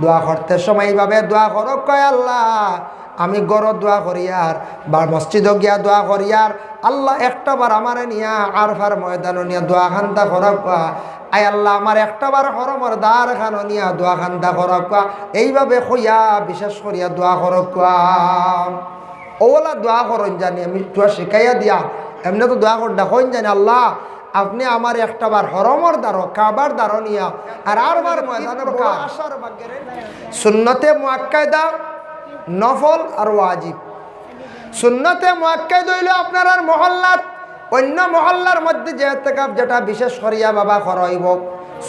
দোয়া করতে সময় এইভাবে দোয়া করো কয় আল্লাহ, আমি গড় দোয়া করিয়ার বা মসজিদ গিয়া দোয়া করিয়ার আল্লাহ একটা বার আমারে নিয়া আরফার ময়দান নিয়া দোয়া খান্তা করক আই আল্লাহ, আমার একটা বার হরমর দ্বার খানো নিয়া দোয়া খান্তা করক এইভাবে হইয়া, বিশেষ করিয়া দোয়া করক ওলা দোয়া করন জানি, আমি দোয়া শিখাইয়া দিয়া, এমনি তো দোয়া কর দেখুন জানি আল্লাহ আপনি আমার একটা বার হরমর দ্বারো কাবার দ্বারো নিয়া আর আরবার ময়দানের সুন্নতে মুয়াক্কায়দা নফল আর ওয়াজিব। সুন্নতে মুয়াক্কায়দ হইল আপনার আর মহল্লাত। অন্য মহল্লার মধ্যে যে এতেকাপ যেটা বিশেষ করিয়া বাবা করাইব।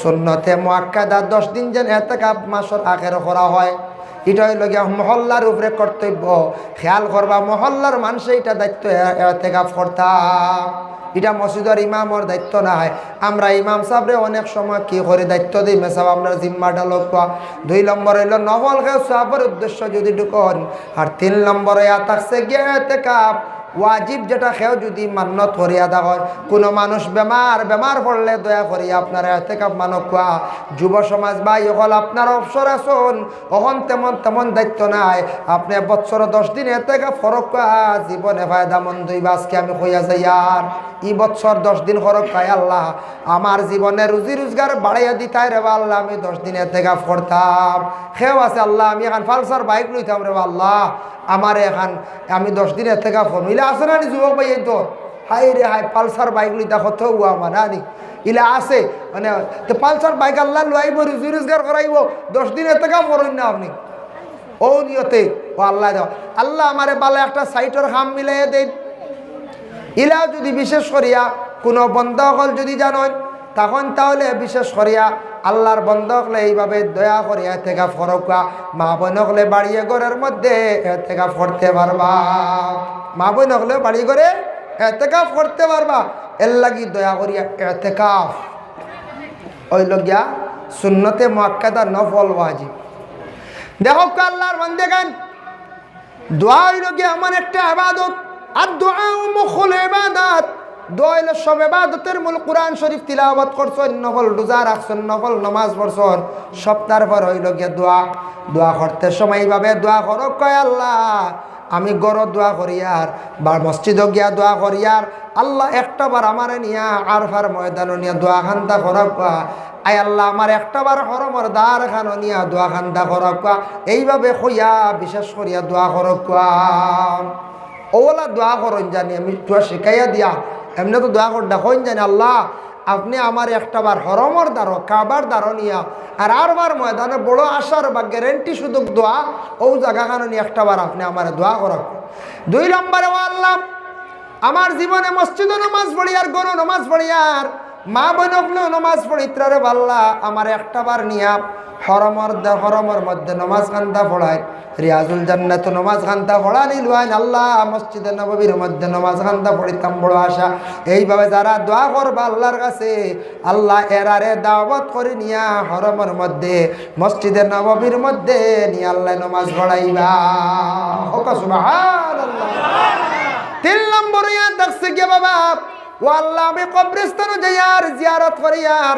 সুন্নতে মুয়াক্কায়দা দশ দিন যেন এতেকাপ মাসের আখের করা হয়। এটা হইল গিয়া মহল্লার উপরে কর্তব্য। খেয়াল করবা, মহল্লার মানুষে এটা দায়িত্ব এতেকাপ করতাম এটা মসজিদের ইমামর দায়িত্ব না হয় আমরা ইমাম সাহেবরে অনেক সময় কি করে দায়িত্ব দিই? মেসাব আমরা জিম্মাটা লোক দুই নম্বর হইল নবল খেয়ে সাহেবের উদ্দেশ্য যদি ঢুকন, আর তিন নম্বরে থাকছে গিয়ে কাপ। ওয়াজিব যেটা খেয়েও যদি মান্যত করিয়া হয় কোনো মানুষ বেমার বেমার পড়লে দয়া করি আপনারা এতে কাপ মানক কোয়া যুব সমাজ বা ইহল আপনার অবসর আসুন অহন তেমন তেমন দায়িত্ব নাই। আপনি বছর দশ দিন এতে কাপ ফরক কোয়া জীবনে ফায়দা মন্দ আজকে আমি কইয়া যাই আর ই বছর দশ দিন ফরক খাই আল্লাহ। আমার জীবনে রুজি রোজগার বাড়াইয়া দিতাই রে আল্লাহ, আমি দশ দিন এতে কাপ করতাম খেয়েও আছে আল্লাহ, আমি এখন ফালসার বাইক লইতাম রে আল্লাহ। আমার এখন, আমি দশ দিনের থেকে ফোন, ইলে আছে না নি যুবক ভাই এই তো? হাই রে হাই পালসার বাইক লই দেখো তো উ আমার আনি ইলে আছে মানে তো পালসার বাইক আল্লাহ লুয়াইব রুজি রোজগার করাইব, দশ দিনের থেকে ফরুন না আপনি? ও নিয়তে, ও আল্লাহ দাও। আল্লাহ আমারে বালা একটা সাইটের হাম মিলাইয়া দেন। ইলা যদি বিশেষ করিয়া কোনো বন্ধ হল যদি জানেন তখন তাহলে বিশেষ করিয়া আল্লাহর বন্ধ এইভাবে দয়া করিয়া থেকে ফরকা মা বোন হলে বাড়িয়ে ঘরের মধ্যে এতেকা ফরতে পারবা। মা বোন হলে বাড়ি করে এতেকাফ করতে পারবা। এর লাগি দয়া করিয়া এতেকাফ ওই লগিয়া সুন্নতে মাক্কাদা নফল ওয়াজিব। দেখো আল্লাহর বন্দে গান দোয়া হইল গিয়ে এমন একটা আবাদত আর দোয়া মুখল ইবাদত। দোয়া হইল সব এবাদতের মূল কোরআন শরীফ তিলাওয়াত করছেন, নফল রোজা রাখছেন, নফল নমাজ পড়ছেন। সপ্তাহের পর হইল গিয়ে দোয়া। দোয়া করতে সময় এইভাবে দোয়া করো, কয় আল্লাহ, আমি গড় দোয়া করিয়ার বা মসজিদ গিয়া দোয়া করিয়ার আল্লাহ একটা বার আমারে নিয়া আরফার ময়দান নিয়া দোয়া খান্তা করক আই আল্লাহ, আমার একটা বার হরমর দ্বার খান নিয়া দোয়া খান্তা করক এইভাবে কইয়া বিশেষ করিয়া দোয়া করক ওলা দোয়া করন জানি আমি দোয়া শিখাইয়া দিয়া এমনি তো দোয়া কর দেখুন জানি আল্লাহ, আপনি আমার একটা বার হরমর দ্বারো কাবার দ্বারো নিয়া, আর আরবার ময়দানে বড় আশার বা গ্যারেন্টি সুযোগ দোয়া, ও জায়গা কারণে একটা বার আপনি আমার দোয়া করক দুই নম্বরে, ও আল্লাহ, আমার জীবনে মসজিদও নমাজ পড়ি আর গরু নমাজ পড়ি আর মা বোনকলেও নমাজ পড়ি ত্রারে বাল্লা, আমার একটা বার নিয়া হরমর হরমর মধ্যে নমাজ খান্তা পড়ায়। রিয়াজুল জান্নাত নমাজ খান্তা পড়ালি লুয়ান আল্লাহ মসজিদে নববীর মধ্যে নমাজ খান্তা পড়িতাম বড় আশা এইভাবে যারা দোয়া করবা আল্লাহর কাছে, আল্লাহ এরারে দাওয়াত করে নিয়া হরমর মধ্যে, মসজিদে নববীর মধ্যে নিয়ে আল্লাহ নমাজ পড়াইবা। হোক, সুবহানাল্লাহ। তিন নম্বর ইয়ার দেখছে গিয়ে বাবা? ও আল্লাহ আমি কবরিস্তানও যাই আর জিয়ারত করি আর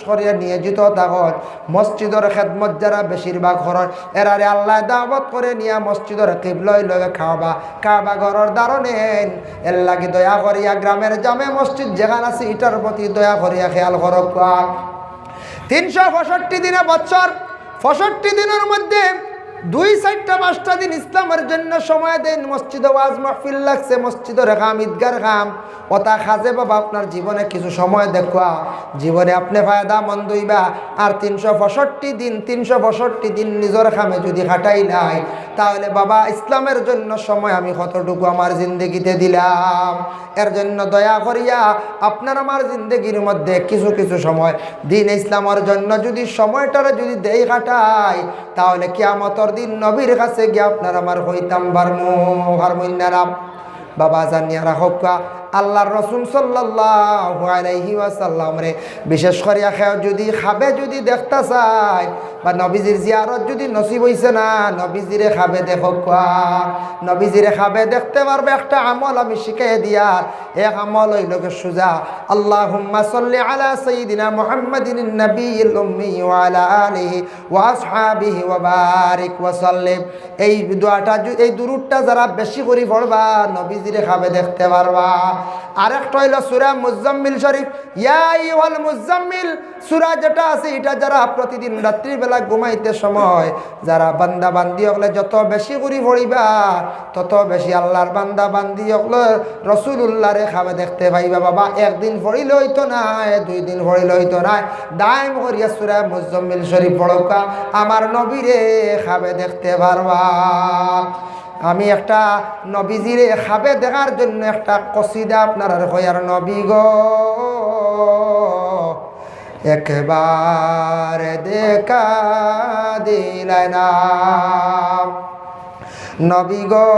করিয়া নিয়োজিত থাকত মসজিদের খেদমত যারা বেশিরভাগ ঘরের এরারে আল্লাহ দাওয়াত করে নিয়া মসজিদের কিবলই লগে খাওয়াবা কাবা ঘরের দারণে এর লাগে দয়া করিয়া গ্রামের জামে মসজিদ যেখানে আছে, ইটার প্রতি দয়া করিয়া খেয়াল করক তিনশো পঁয়ষট্টি দিনে বছর, পঁয়ষট্টি দিনের মধ্যে দুই চারটা পাঁচটা দিন ইসলামের জন্য সময় দেন। মসজিদে ওয়াজ মাহফিল লাগছে, মসজিদে রেখাম ঈদগার খাম ওটা খাজে বাবা, আপনার জীবনে কিছু সময় দেখুয়া। জীবনে আপনি ফায়দা মন্দ হইবা। আর তিনশো পঁয়ষট্টি দিন, তিনশো পঁয়ষট্টি দিন নিজের খামে যদি খাটাই নাই, তাহলে বাবা, ইসলামের জন্য সময় আমি কতটুকু আমার জিন্দগিতে দিলাম? এর জন্য দয়া করিয়া আপনার আমার জিন্দগির মধ্যে কিছু কিছু সময়। দিন ইসলামের জন্য যদি সময়টারে যদি দেই কাটাই তাহলে কিয়ামতর দিন নবীর কাছে গিয়ে আপনার আমার হইতাম বারমু হারমুন্যারাম বাবা জানিয়া রাখা আল্লাহর রসুল সাল্লাল্লাহু আলাইহি রে, বিশেষ করিয়া খেয়ে যদি খাবে, যদি দেখতে চায়, বা নবীজির জিয়ারত যদি নসিব হইছে না, নবীজিরে খাবে দেখো নবীজিরে খাবে দেখতে পারবে, একটা আমল আমি শিখাই দিয়ার এক আমল হইল গে সুজা। আল্লাহুম্মা সাল্লি আলা সাইয়্যিদিনা মুহাম্মাদিন আলা এই দোয়াটা, এই দুরুদটা যারা বেশি করে পড়বা, নবীজিরে খাবে দেখতে পারবা। আরেকটা হইল সূরা মুজাম্মিল শরীফ। আইয়ুহাল মুজাম্মিল, সূরা যেটা আছে, এটা যারা প্রতিদিন রাত্রিবেলা ঘুমাইতে সময়, যারা বান্দা বান্দি হলে যত বেশি করে পড়িবা, তত বেশি আল্লাহর বান্দা বান্দি হলে রসুল্লাহ রে খাবে দেখতে পাইবা, বাবা, একদিন পড়িলে হইতো না, দুই দিন পড়িলে হইতো না। দাইম করিয়া সূরা মুজাম্মিল শরীফ পড়কা আমার নবীরে খাবে দেখতে পারবা। আমি একটা নবীজিরে খাবে দেখার জন্য একটা কসিদা আপনার আর হইয়ার নবী গো। একবার দেখা দিলে না। নবী গো,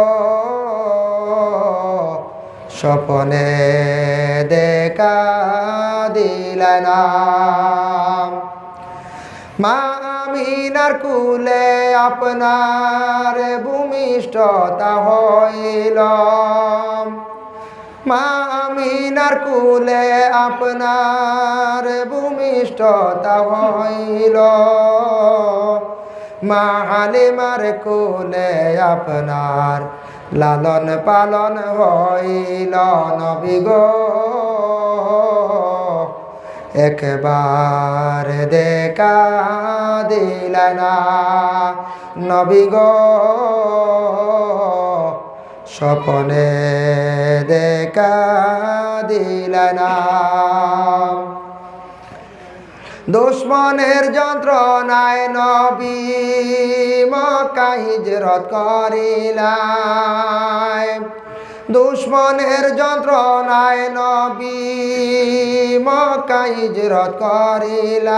স্বপনে দেখা দিলে না। মা আমিনার কুলে আপনার ভূমিষ্ঠতা হইল। মা আমিনার কুলে আপনার ভূমিষ্ঠতা হইল। মা হালিমার কুলে আপনার লালন পালন হইল নবী গো। একবার দেখা দিল না। নবী গো, স্বপনে দেখা দিল না। দুশ্মনের যন্ত্রণায় নবী মক্কা হিজরত করিলাই দুশ্মনের যন্ত্রণায় নবী মক্কা হিজরত করিলাই।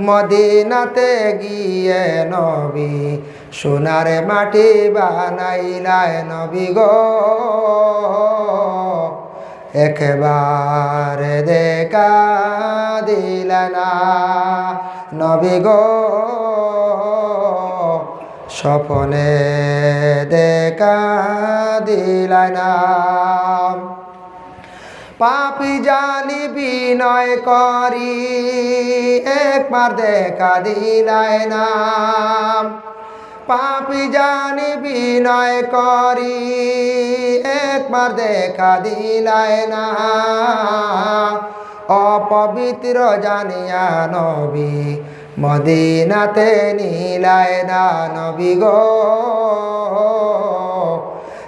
মদিনাতে গিয়ে নবী সোনার মাটি বানাইলায় নবী গো, একবার দেখা দিল না। নবী গো স্বপনে দেখা দিল না। পাপি জানি বিনয় করি, একবার দেখা দিলাই নাম পাপি জানি বিনয় করি, একবার দেখা দিলাই না। অপবিত্র জানিয়া নবী মদিনাতে নীলায় না নবী গো।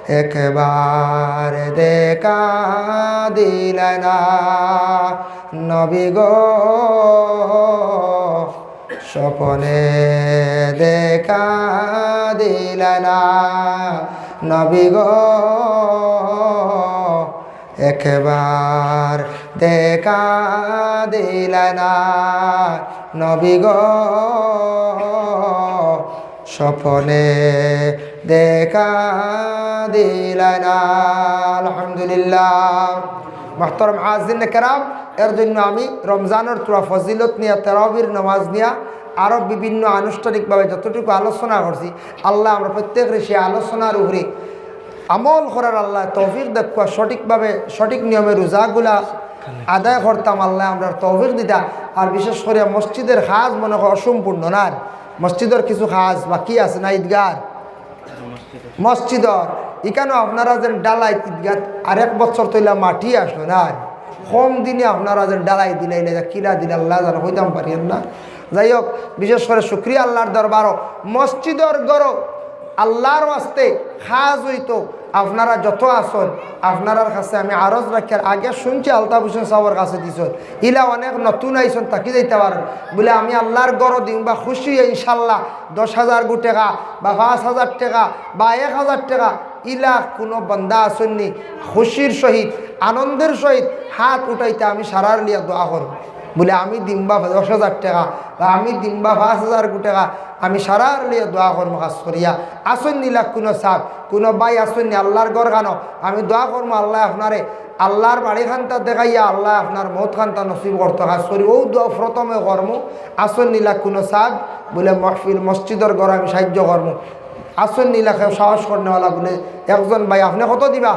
একবার দেখা দিল না নবী গো। স্বপনে দেখা দিল না নবী গো। একবার দেখা দিল না নবী গো, স্বপনে দেখা দিল না। আলহামদুলিল্লাহ। মাহতরম হাজিন কেরাম, এর জন্য আমি রমজানের তোরা ফজিলত নিয়ে, তেরাবির নামাজ নিয়া আরও বিভিন্ন আনুষ্ঠানিকভাবে যতটুকু আলোচনা করছি, আল্লাহ আমরা প্রত্যেকের সেই আলোচনার উপরে আমল করার আল্লাহ তৌফিক দেখুয়া সঠিকভাবে সঠিক নিয়মে রোজাগুলা আদায় করতাম আল্লাহ আমরা তৌফিক দিতা আর বিশেষ করে মসজিদের কাজ মনে হয় অসম্পূর্ণ না? মসজিদের কিছু কাজ বাকি আছে না ঈদগার মসজিদর। এখানেও আপনারা যেন ডালাই ঈদগাহ আরেক বছর তৈলা মাটি আসলো না? কম দিনে আপনারা যেন ডালাই দিলে কিলা দিলে আল্লাহ যেন হইতাম পারিয়েন না। যাই হোক বিশেষ করে শুক্রিয়া আল্লাহর দরবারও। মসজিদর গড় আল্লাহর ওয়াস্তে খাজ হইতো আপনারা যত আসন আপনার কাছে আমি আরজ রাখার আগে শুনছি আলতাফ হোসেন সাহর কাছে দিছ ইলা অনেক নতুন আইসন তাকি যাইতে পারেন। বলে আমি আল্লাহর গড় দিম বা খুশি, ইনশাল্লাহ দশ হাজার গু টাকা বা পাঁচ হাজার টাকা বা এক হাজার টাকা। ইলা কোনো বন্দা আসননি খুশির সহিত, আনন্দের সহিত হাত উঠাইতে আমি সারার লিয়া দোয়া করব। বলে, আমি দিম্বা দশ হাজার টাকা, বা আমি দিম্বা পাঁচ হাজার গু টাকা, আমি সারার লিয়ে দোয়া করব কাজ করিয়া, আসন নিলা কোনো সাপ কোনো বাই আসন নি আল্লাহর গড় গানো আমি দোয়া করব আল্লাহ আপনারে আল্লাহর বাড়ি খানটা দেখাইয়া আল্লাহ আপনার মত খানটা নসিব করতে কাজ করি ও দোয়া প্রথমে কর্ম আসন নিলা কোনো সাপ বলে, মহফিল মসজিদের গড় আমি সাহায্য করব আসন নিলাকে সাহস করনেওয়ালা বলে, একজন ভাই আপনি কত দিবা?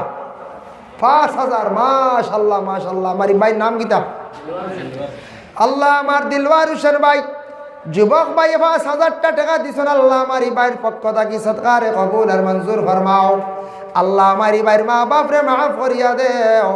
পাঁচ হাজার, মাশাল্লাহ মাশাল্লাহ। আমার ভাই নাম গীতা আল্লাহ আমার দিলওয়ার হোসেন ভাই। যুবক ভাই, পাঁচ হাজারটা টাকা দিছেন আল্লাহ আমার ভাইয়ের পক্ষ থাকি। সৎকারে কবুল আর মঞ্জুর ফরমাও। আল্লাহ আমার ভাইয়ের মা বাপরে মাফ করিয়া দেও।